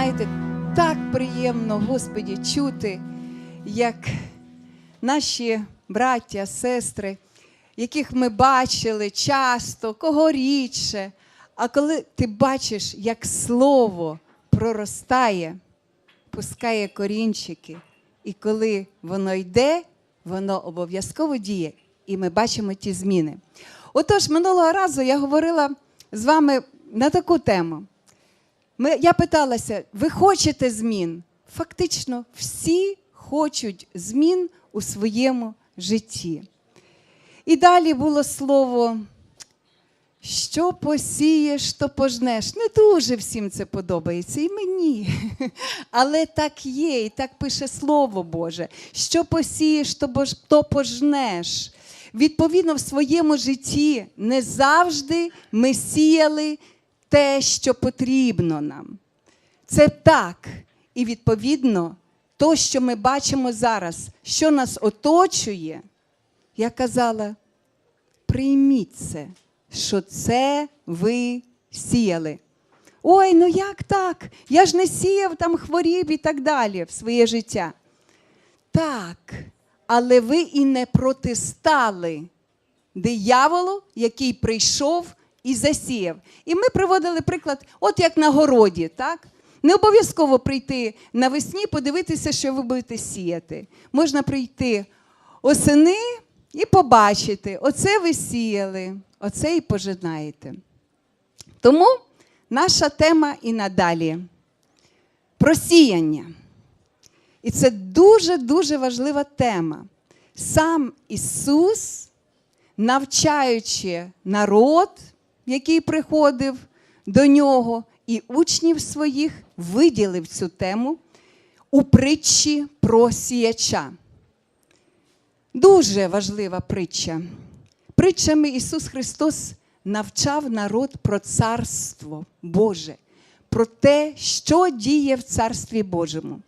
Знаєте, так приємно, Господі, чути, як наші браття, сестри, яких ми бачили часто, кого рідше. А коли ти бачиш, як слово проростає, пускає корінчики, і коли воно йде, воно обов'язково діє, і ми бачимо ті зміни. Отож, минулого разу я говорила з вами на таку тему. Ми, я питалася, ви хочете змін? Фактично, всі хочуть змін у своєму житті. І далі було слово, що посієш, то пожнеш. Не дуже всім це подобається, і мені. Але так є, і так пише Слово Боже. Що посієш, то пожнеш. Відповідно, в своєму житті не завжди ми сіяли те, що потрібно нам. Це так. І відповідно, то, що ми бачимо зараз, що нас оточує, я казала, прийміть це, що це ви сіяли. Ой, ну як так? Я ж не сіяв там хворів і так далі в своє життя. Так, але ви і не протистали дияволу, який прийшов і засіяв. І ми приводили приклад, от як на городі, так? Не обов'язково прийти навесні, подивитися, що ви будете сіяти. Можна прийти осени і побачити, оце ви сіяли, оце і пожинаєте. Тому наша тема і надалі просіяння. І це дуже-дуже важлива тема. Сам Ісус, навчаючи народ, який приходив до нього, і учнів своїх, виділив цю тему у притчі про сіяча. Дуже важлива притча. Притчами Ісус Христос навчав народ про Царство Боже, про те, що діє в Царстві Божому.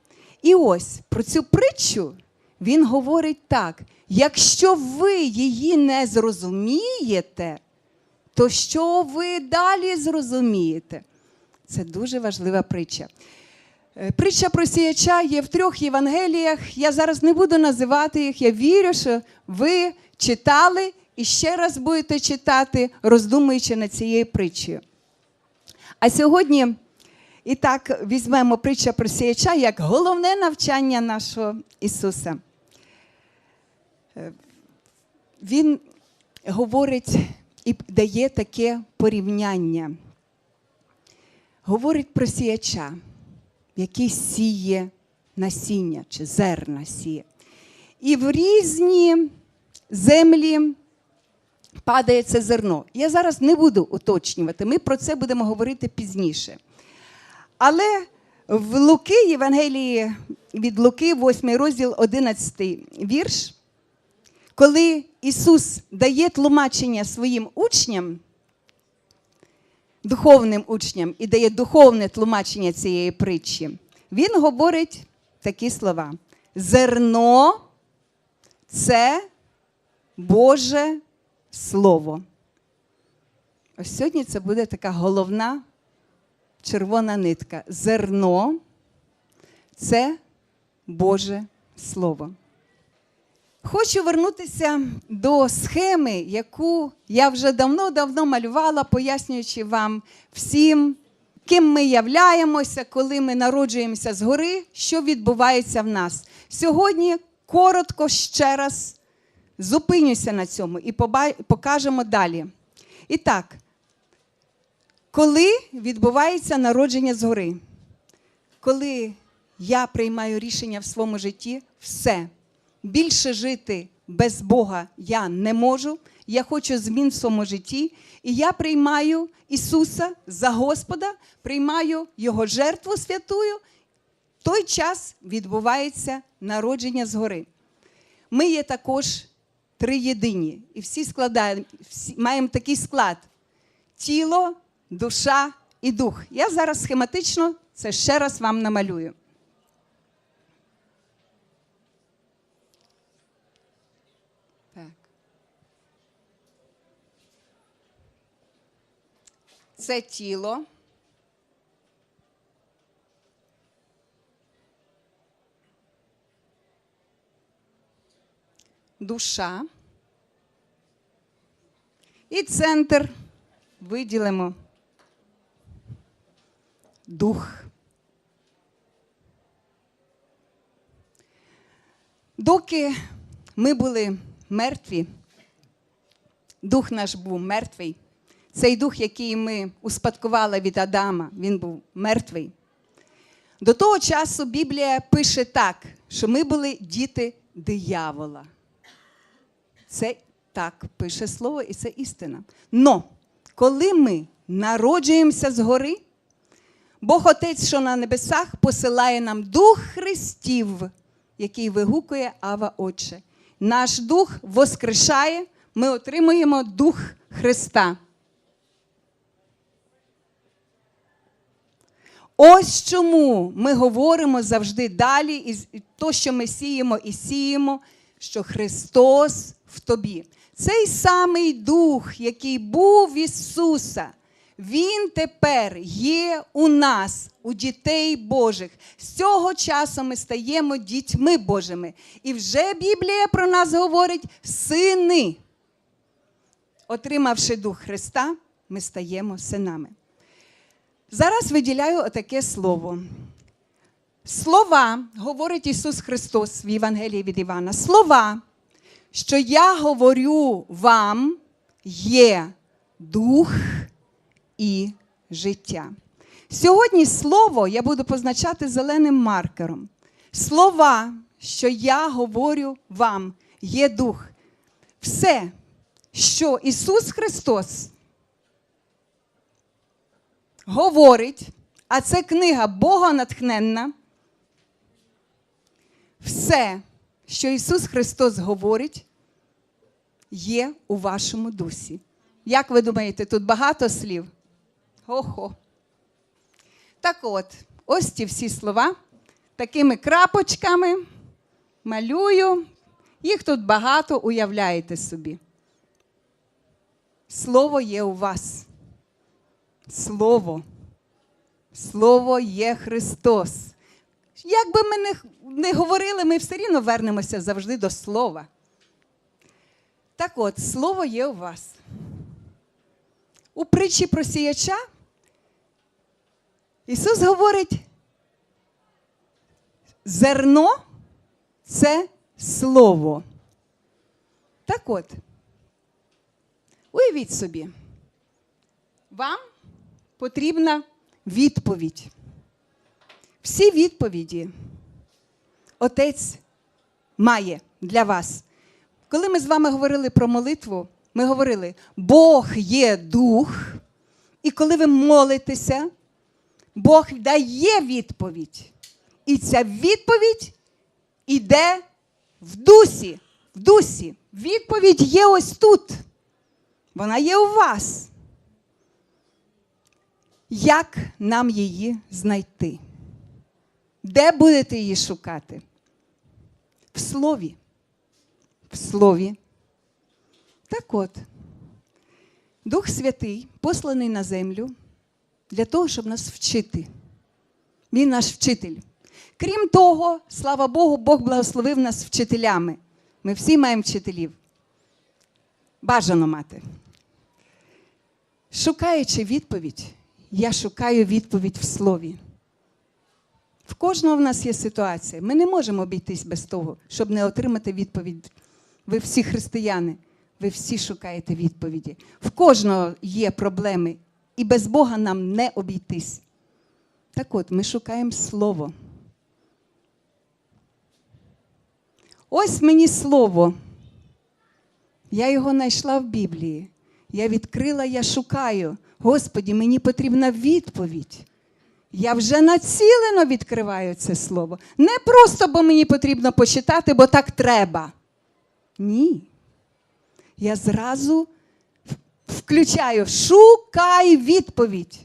І ось про цю притчу Він говорить так: якщо ви її не зрозумієте, то що ви далі зрозумієте? Це дуже важлива притча. Е, Притча про сіяча є в трьох Євангеліях. Я зараз не буду називати їх. Я вірю, що ви читали і ще раз будете читати, роздумуючи над цією притчею. А сьогодні і так візьмемо притча про сіяча як головне навчання нашого Ісуса. Е, Він говорить і дає таке порівняння. Говорить про сіяча, який сіє насіння чи зерна сіє. І в різні землі падає це зерно. Я зараз не буду уточнювати, ми про це будемо говорити пізніше. Але в Луки, Євангелії від Луки, 8 розділ, 11 вірш, коли Ісус дає тлумачення своїм учням, духовним учням і дає духовне тлумачення цієї притчі, він говорить такі слова: зерно це Боже Слово. Ось сьогодні це буде така головна червона нитка. Зерно це Боже Слово. Хочу вернутися до схеми, яку я вже давно-давно малювала, пояснюючи вам всім, ким ми являємося, коли ми народжуємося згори, що відбувається в нас. Сьогодні коротко ще раз зупинюся на цьому і покажемо далі. І так, коли відбувається народження згори? Коли я приймаю рішення в своєму житті, все. Більше жити без Бога я не можу. Я хочу змін в своєму житті. І я приймаю Ісуса за Господа, приймаю Його жертву святую. В той час відбувається народження згори. Ми є також триєдині. І всі складаємо, всі, маємо такий склад: тіло, душа і дух. Я зараз схематично це ще раз вам намалюю. це тіло. Душа. І центр виділимо дух. Доки ми були мертві, дух наш був мертвий, цей дух, який ми успадкували від Адама, він був мертвий. До того часу Біблія пише так, що ми були діти диявола. Це так пише слово, і це істина. Но коли ми народжуємося згори, Бог Отець, що на небесах, посилає нам дух Христів, який вигукує Ава Отче. Наш дух воскрешає, ми отримуємо дух Христа. Ось чому ми говоримо завжди далі, і то, що ми сіємо і сіємо, що Христос в тобі. Цей самий Дух, який був в Ісуса, Він тепер є у нас, у дітей Божих. З цього часу ми стаємо дітьми Божими. І вже Біблія про нас говорить сини. Отримавши Дух Христа, ми стаємо синами. Зараз виділяю отаке слово. Слова, говорить Ісус Христос в Євангелії від Івана. Слова, що я говорю вам, є дух і життя. Сьогодні слово я буду позначати зеленим маркером. Слова, що я говорю вам, є дух. Все, що Ісус Христос говорить, а це книга Бога натхненна. Все, що Ісус Христос говорить, є у вашому дусі. Як ви думаєте, тут багато слів? Охо. Так от, ось ці всі слова такими крапочками малюю. Їх тут багато уявляєте собі. Слово є у вас. Слово. Слово є Христос. Як би ми не, не говорили, ми все рівно вернемося завжди до слова. Так от, слово є у вас. У притчі про сіяча Ісус говорить, зерно це слово. Так от, уявіть собі, вам потрібна відповідь. Всі відповіді Отець має для вас. Коли ми з вами говорили про молитву, ми говорили, Бог є дух, і коли ви молитеся, Бог дає відповідь. І ця відповідь іде в дусі. В дусі. Відповідь є ось тут. Вона є у вас. Як нам її знайти? Де будете її шукати? В слові. В слові. Так от, Дух Святий посланий на землю для того, щоб нас вчити. Він наш вчитель. Крім того, слава Богу, Бог благословив нас вчителями. Ми всі маємо вчителів. Бажано мати. Шукаючи відповідь, я шукаю відповідь в слові. В кожного в нас є ситуація. Ми не можемо обійтись без того, щоб не отримати відповідь. Ви всі християни, ви всі шукаєте відповіді. В кожного є проблеми, і без Бога нам не обійтись. Так от, ми шукаємо слово. Ось мені слово. Я його знайшла в Біблії. Я відкрила, я шукаю. Господі, мені потрібна відповідь. Я вже націлено відкриваю це слово. Не просто, бо мені потрібно почитати, бо так треба. Ні. Я зразу включаю, шукай відповідь.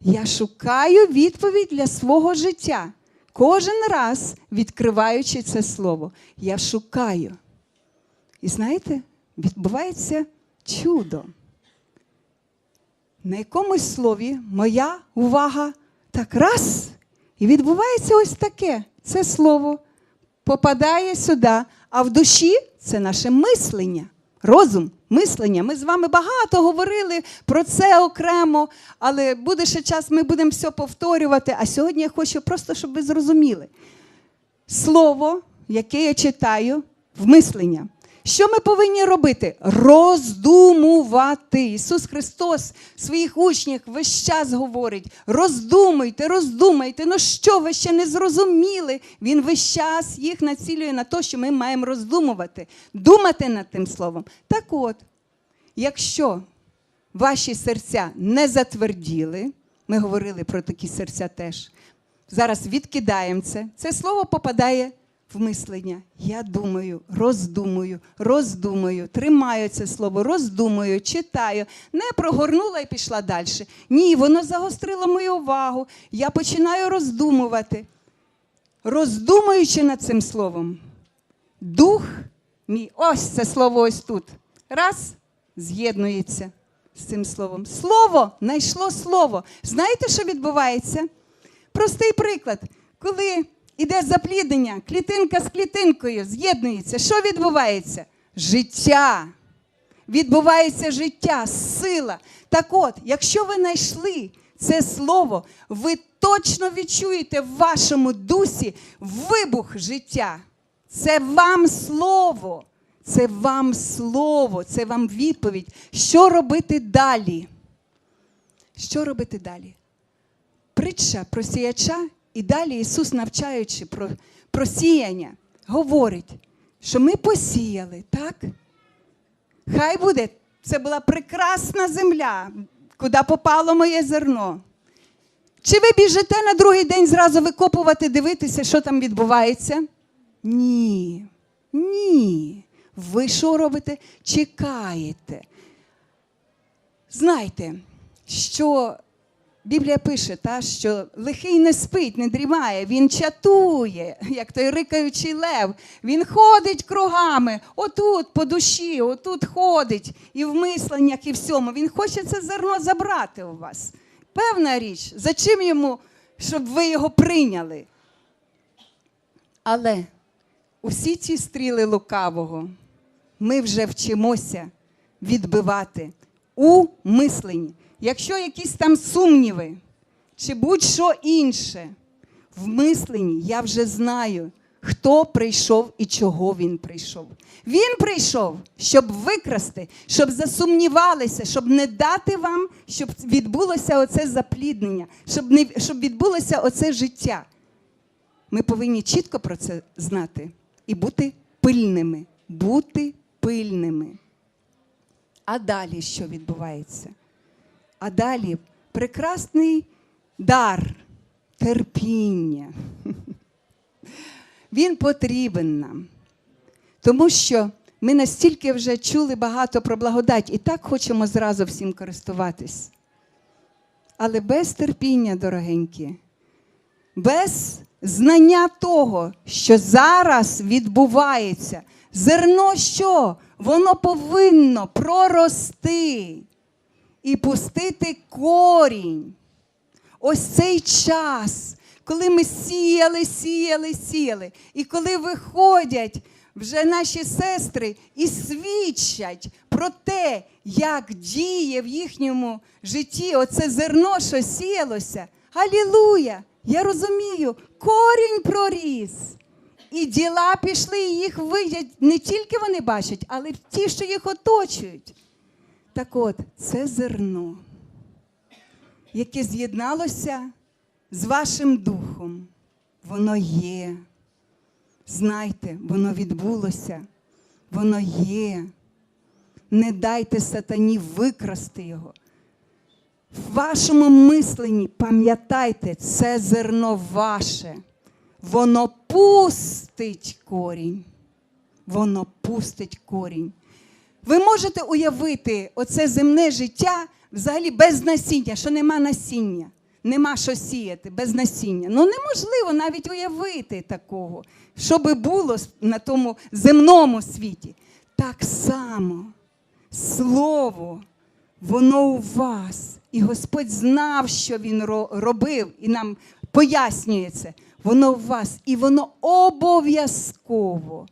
Я шукаю відповідь для свого життя. Кожен раз, відкриваючи це слово, я шукаю. І знаєте, відбувається чудо. На якомусь слові моя увага так раз, і відбувається ось таке. Це слово попадає сюди, А в душі це наше мислення, розум, мислення. Ми з вами багато говорили про це окремо, але буде ще час, ми будемо все повторювати. А сьогодні я хочу просто, щоб ви зрозуміли. Слово, яке я читаю, в мислення. Що ми повинні робити? Роздумувати. Ісус Христос своїх учнях весь час говорить: роздумуйте, роздумайте. Ну що ви ще не зрозуміли? Він весь час їх націлює на те, що ми маємо роздумувати, думати над тим словом. Так от, якщо ваші серця не затверділи, ми говорили про такі серця теж. Зараз відкидаємо це. Це слово попадає в мислення. Я думаю, роздумую, роздумую, тримаю це слово, роздумую, читаю. Не прогорнула і пішла далі. Ні, воно загострило мою увагу. Я починаю роздумувати. Роздумуючи над цим словом, дух мій, ось це слово ось тут. Раз, з'єднується з цим словом. Слово знайшло слово. Знаєте, що відбувається? Простий приклад. Коли йде запліднення, клітинка з клітинкою з'єднується, що відбувається? Життя. Відбувається життя, сила. Так от, якщо ви знайшли це слово, ви точно відчуєте в вашому дусі вибух життя. Це вам слово. Це вам слово, це вам відповідь. Що робити далі? Що робити далі? притча про сіяча, і далі Ісус, навчаючи про, про сіяння, говорить, що ми посіяли, так? Хай буде, це була прекрасна земля, куди попало моє зерно. Чи ви біжите на другий день зразу викопувати, дивитися, що там відбувається? Ні. Ні. Ви що робите? Чекаєте. Знайте, що Біблія пише, та, що лихий не спить, не дрімає, він чатує, як той рикаючий лев. Він ходить кругами, отут по душі, отут ходить і в мисленнях, і всьому. Він хоче це зерно забрати у вас. Певна річ, за чим йому, щоб ви його прийняли? Але усі ці стріли лукавого ми вже вчимося відбивати у мисленні. Якщо якісь там сумніви чи будь-що інше в мисленні, я вже знаю, хто прийшов і чого він прийшов. Він прийшов, щоб викрасти, щоб засумнівалися, щоб не дати вам, щоб відбулося оце запліднення, щоб, не, щоб відбулося оце життя. Ми повинні чітко про це знати і бути пильними. Бути пильними. А далі що відбувається? А далі прекрасний дар терпіння. Він потрібен нам. Тому що ми настільки вже чули багато про благодать і так хочемо зразу всім користуватись. Але без терпіння, дорогенькі, без знання того, що зараз відбувається, зерно що? Воно повинно прорости і пустити корінь. Ось цей час, коли ми сіяли, сіяли, сіяли. І коли виходять вже наші сестри і свідчать про те, як діє в їхньому житті оце зерно, що сіялося. Алілуя! Я розумію, корінь проріс. І діла пішли, і їх видять. Не тільки вони бачать, але ті, що їх оточують. Так от, це зерно, яке з'єдналося з вашим духом. Воно є. Знайте, воно відбулося, воно є. Не дайте сатані викрасти його. В вашому мисленні пам'ятайте, це зерно ваше. Воно пустить корінь. Воно пустить корінь. Ви можете уявити оце земне життя взагалі без насіння, що нема насіння, нема що сіяти, без насіння. Ну неможливо навіть уявити такого, що би було на тому земному світі. Так само слово, воно у вас. І Господь знав, що Він робив, і нам пояснює це. Воно у вас, і воно обов'язково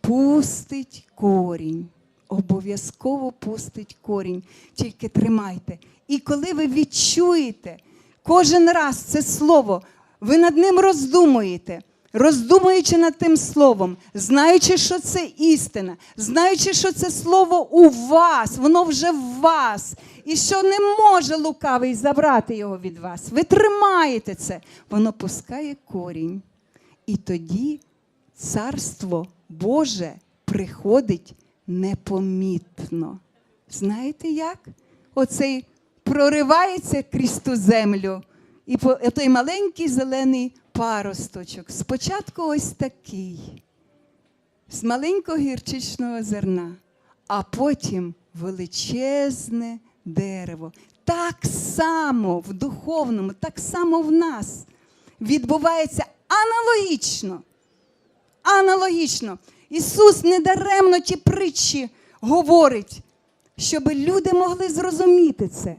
пустить корінь. Обов'язково пустить корінь. Тільки тримайте. І коли ви відчуєте кожен раз це слово, ви над ним роздумуєте, роздумуючи над тим словом, знаючи, що це істина, знаючи, що це слово у вас, воно вже в вас, і що не може лукавий забрати його від вас. Ви тримаєте це, воно пускає корінь. І тоді царство Боже приходить непомітно. Знаєте як? Оцей проривається крізь ту землю, і той маленький зелений паросточок. Спочатку ось такий, з маленького гірчичного зерна, а потім величезне дерево. Так само в духовному, так само в нас відбувається аналогічно. Аналогічно. Ісус недаремно ті притчі говорить, щоб люди могли зрозуміти це.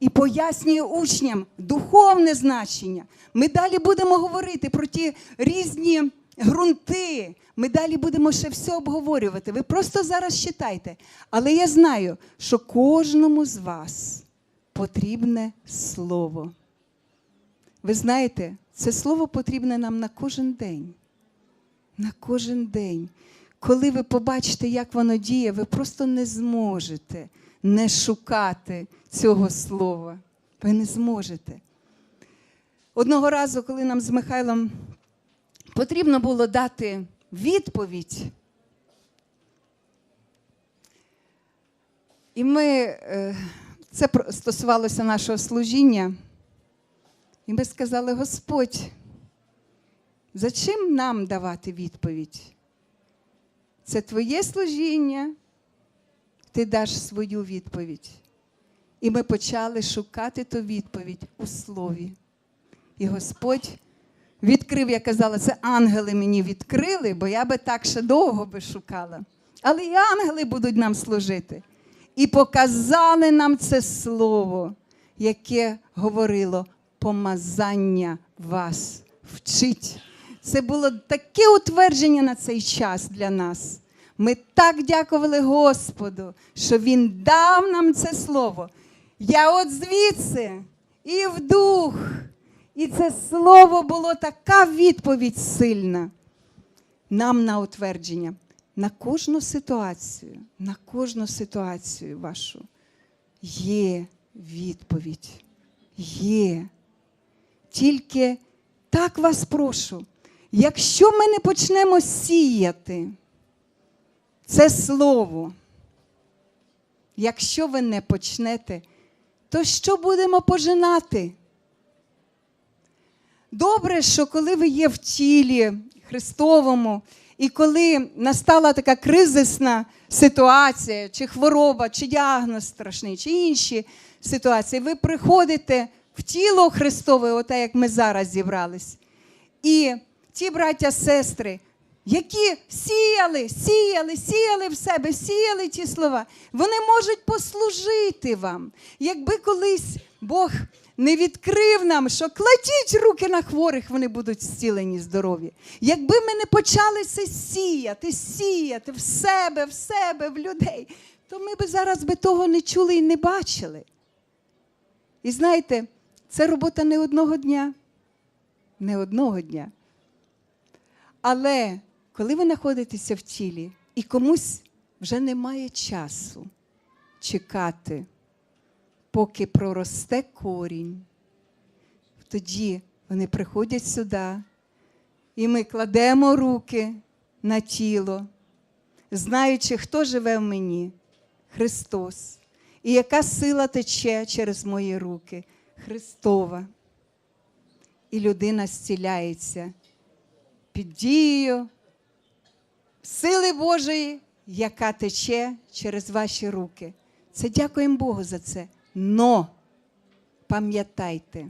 І пояснює учням духовне значення. Ми далі будемо говорити про ті різні ґрунти. Ми далі будемо ще все обговорювати. Ви просто зараз читайте. Але я знаю, що кожному з вас потрібне слово. Ви знаєте, це слово потрібне нам на кожен день. На кожен день. Коли ви побачите, як воно діє, ви просто не зможете не шукати цього слова. Ви не зможете. Одного разу, коли нам з Михайлом потрібно було дати відповідь, і ми, е, це стосувалося нашого служіння, і ми сказали: Господь, за чим нам давати відповідь? Це твоє служіння, ти даш свою відповідь. І ми почали шукати ту відповідь у слові. І Господь відкрив, я казала, це ангели мені відкрили, бо я би так ще довго би шукала. Але і ангели будуть нам служити. І показали нам це слово, яке говорило помазання вас вчить. Це було таке утвердження на цей час для нас. Ми так дякували Господу, що Він дав нам це слово. Я от звідси і в дух. І це слово було така відповідь сильна нам на утвердження. На кожну ситуацію, на кожну ситуацію вашу є відповідь. Є. Тільки так вас прошу, якщо ми не почнемо сіяти це слово, якщо ви не почнете, то що будемо пожинати? Добре, що коли ви є в тілі Христовому, і коли настала така кризисна ситуація, чи хвороба, чи діагноз страшний, чи інші ситуації, ви приходите в тіло Христове, оте, як ми зараз зібрались. І ті браття, сестри, які сіяли, сіяли, сіяли в себе, сіяли ті слова, вони можуть послужити вам. Якби колись Бог не відкрив нам, що кладіть руки на хворих, вони будуть зцілені, здорові. Якби ми не почали це сіяти, сіяти в себе, в себе, в людей, то ми би зараз би того не чули і не бачили. І знаєте, це робота не одного дня, не одного дня. Але коли ви знаходитеся в тілі і комусь вже немає часу чекати, поки проросте корінь, тоді вони приходять сюди, і ми кладемо руки на тіло, знаючи, хто живе в мені Христос. І яка сила тече через мої руки Христова. І людина зціляється під дією сили Божої, яка тече через ваші руки. Це дякуємо Богу за це. Но пам'ятайте,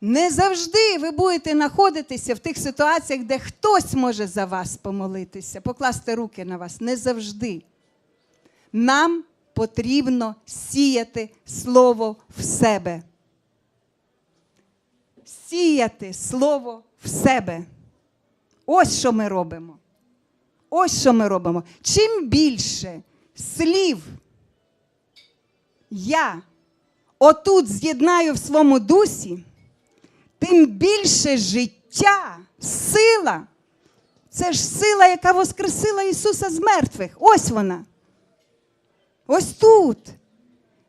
не завжди ви будете знаходитися в тих ситуаціях, де хтось може за вас помолитися, покласти руки на вас. Не завжди. Нам потрібно сіяти слово в себе. Сіяти слово в себе. Ось що ми робимо. Ось що ми робимо. Чим більше слів я отут з'єднаю в своєму дусі, тим більше життя, сила. Це ж сила, яка воскресила Ісуса з мертвих. Ось вона. Ось тут.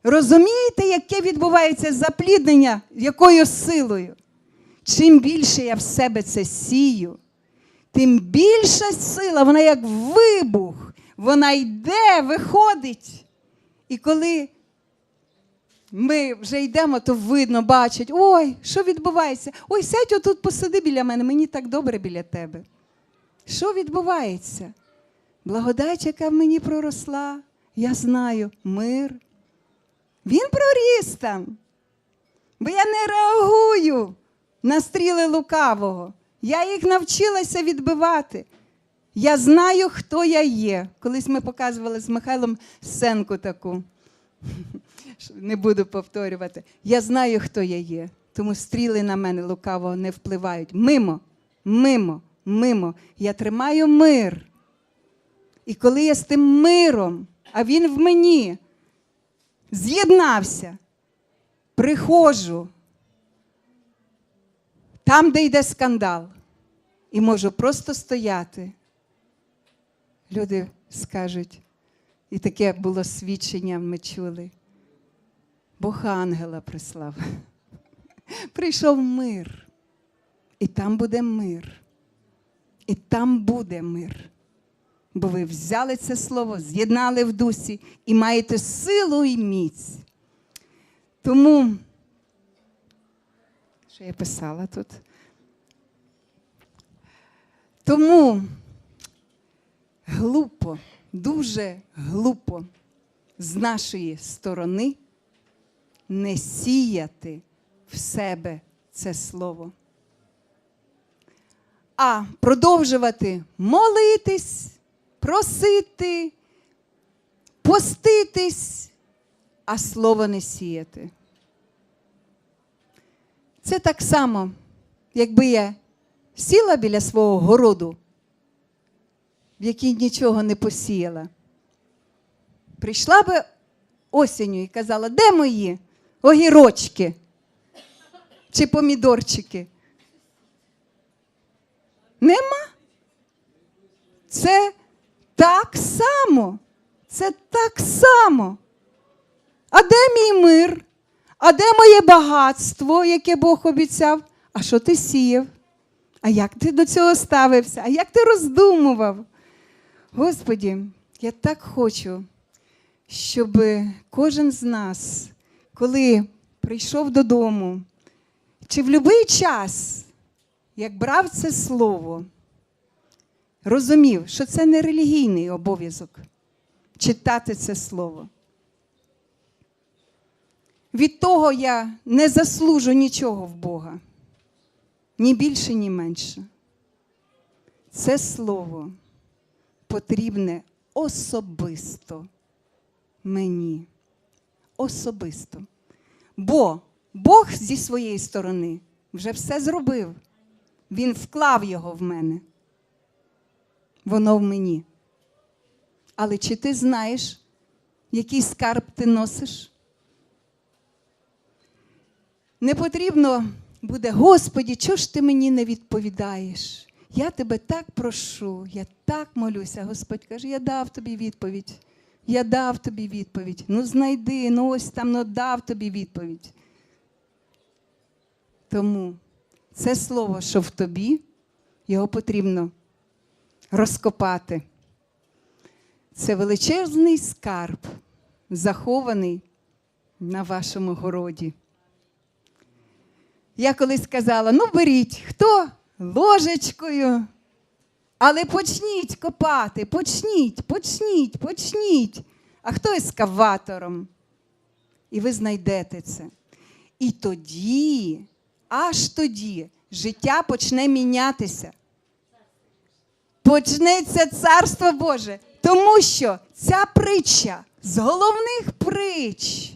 Розумієте, яке відбувається запліднення, якою силою? Чим більше я в себе це сію, тим більша сила, вона як вибух, вона йде, виходить. І коли ми вже йдемо, то видно, бачать, ой, що відбувається? Ой, сядь отут, посиди біля мене, мені так добре біля тебе. Що відбувається? Благодать, яка в мені проросла, я знаю, мир. Він проріс там. Бо я не реагую на стріли лукавого. Я їх навчилася відбивати. Я знаю, хто я є. Колись ми показували з Михайлом сценку таку. Не буду повторювати. Я знаю, хто я є. Тому стріли на мене лукавого не впливають. Мимо, мимо, мимо. Я тримаю мир. І коли я з тим миром, а він в мені з'єднався, приходжу там, де йде скандал, і можу просто стояти. Люди скажуть, і таке було свідчення, ми чули. Бог ангела прислав. Прийшов мир. І там буде мир. І там буде мир. Бо ви взяли це слово, з'єднали в дусі і маєте силу і міць. Тому, що я писала тут? Тому глупо, дуже глупо з нашої сторони не сіяти в себе це слово, а продовжувати молитись, просити, поститись, а слово не сіяти. Це так само, якби я сіла біля свого городу, в якій нічого не посіяла. Прийшла би осінню і казала, де мої огірочки чи помідорчики? Нема. Це так само. Це так само. А де мій мир? А де моє багатство, яке Бог обіцяв? А що ти сіяв? А як ти до цього ставився? А як ти роздумував? Господі, я так хочу, щоб кожен з нас, коли прийшов додому, чи в будь-який час, як брав це слово, розумів, що це не релігійний обов'язок читати це слово. Від того я не заслужу нічого в Бога, ні більше, ні менше. Це слово потрібне особисто мені. Особисто. Бо Бог зі своєї сторони вже все зробив. Він вклав його в мене. Воно в мені. Але чи ти знаєш, який скарб ти носиш? Не потрібно буде, Господі, чого ж ти мені не відповідаєш? Я тебе так прошу, я так молюся. Господь каже, я дав тобі відповідь. Я дав тобі відповідь. Ну, знайди, ну ось там ну, дав тобі відповідь. Тому це слово, що в тобі, його потрібно розкопати. Це величезний скарб, захований на вашому городі. Я колись сказала: ну беріть, хто ложечкою, але почніть копати, почніть, почніть, почніть. А хто ескаватором? І ви знайдете це. І тоді, аж тоді, життя почне мінятися. Почнеться Царство Боже. Тому що ця притча з головних притч,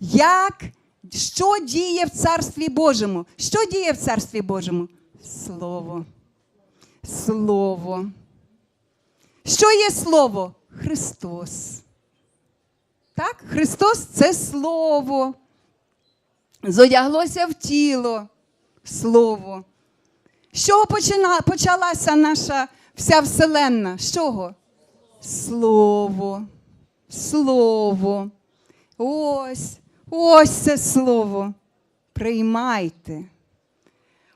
як, що діє в Царстві Божому? Що діє в Царстві Божому? Слово. Слово. Що є слово? Христос. Так, Христос це Слово. Зодяглося в тіло Слово. З чого почалася наша вся вселенна? З чого? Слово. Слово. Ось, ось це слово. Приймайте.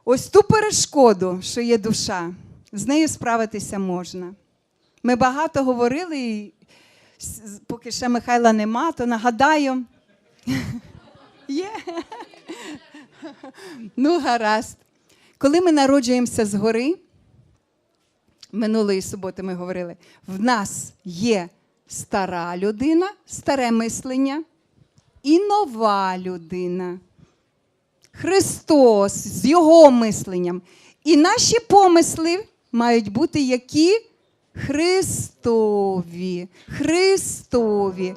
Ось ту перешкоду, що є душа, з нею справитися можна. Ми багато говорили, і поки ще Михайла нема, то нагадаю. Є. Ну, гаразд. Коли ми народжуємося згори, минулої суботи ми говорили, в нас є стара людина, старе мислення і нова людина. Христос з Його мисленням. І наші помисли мають бути які? Христові. Христові.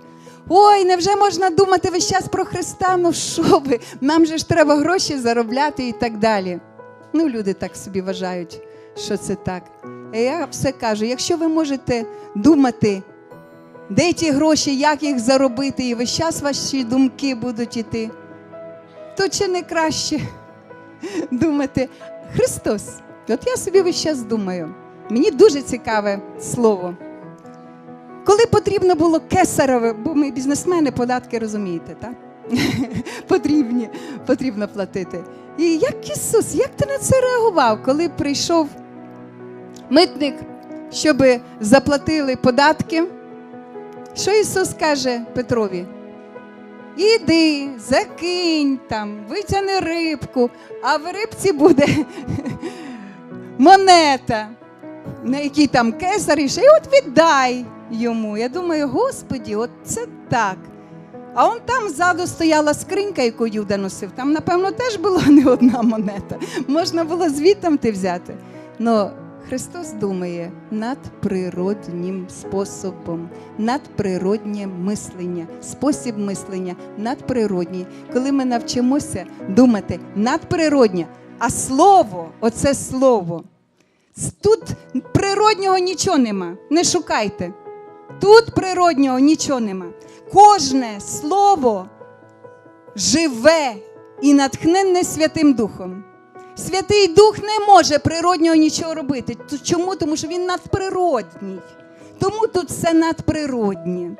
Ой, невже можна думати весь час про Христа? Ну що ви? Нам же ж треба гроші заробляти і так далі. Ну, люди так собі вважають, що це так. Я все кажу: якщо ви можете думати, де ті гроші, як їх заробити, і весь час ваші думки будуть іти, то чи не краще думати Христос? От я собі весь час думаю. Мені дуже цікаве слово. Коли потрібно було кесареве, бо ми бізнесмени податки розумієте, так? Потрібні, потрібно платити. І як Ісус, як ти на це реагував, коли прийшов митник, щоб заплатили податки? Що Ісус каже Петрові? Іди, закинь там, витягни рибку, а в рибці буде монета, на якій там кесар і ще, і от віддай йому. Я думаю, Господі, от це так. А он там ззаду стояла скринька, яку Юда носив. Там, напевно, теж була не одна монета. Можна було звідтам ти взяти. Но Христос думає надприроднім способом, надприроднє мислення, спосіб мислення надприродній. Коли ми навчимося думати надприроднє, а слово, оце слово. Тут природнього нічого нема. Не шукайте. Тут природнього нічого нема. Кожне слово живе і натхненне Святим Духом. Святий Дух не може природнього нічого робити. Чому? Тому що він надприродній. Тому тут все надприроднє.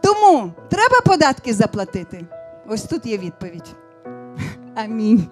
Тому треба податки заплатити. Ось тут є відповідь. Амінь.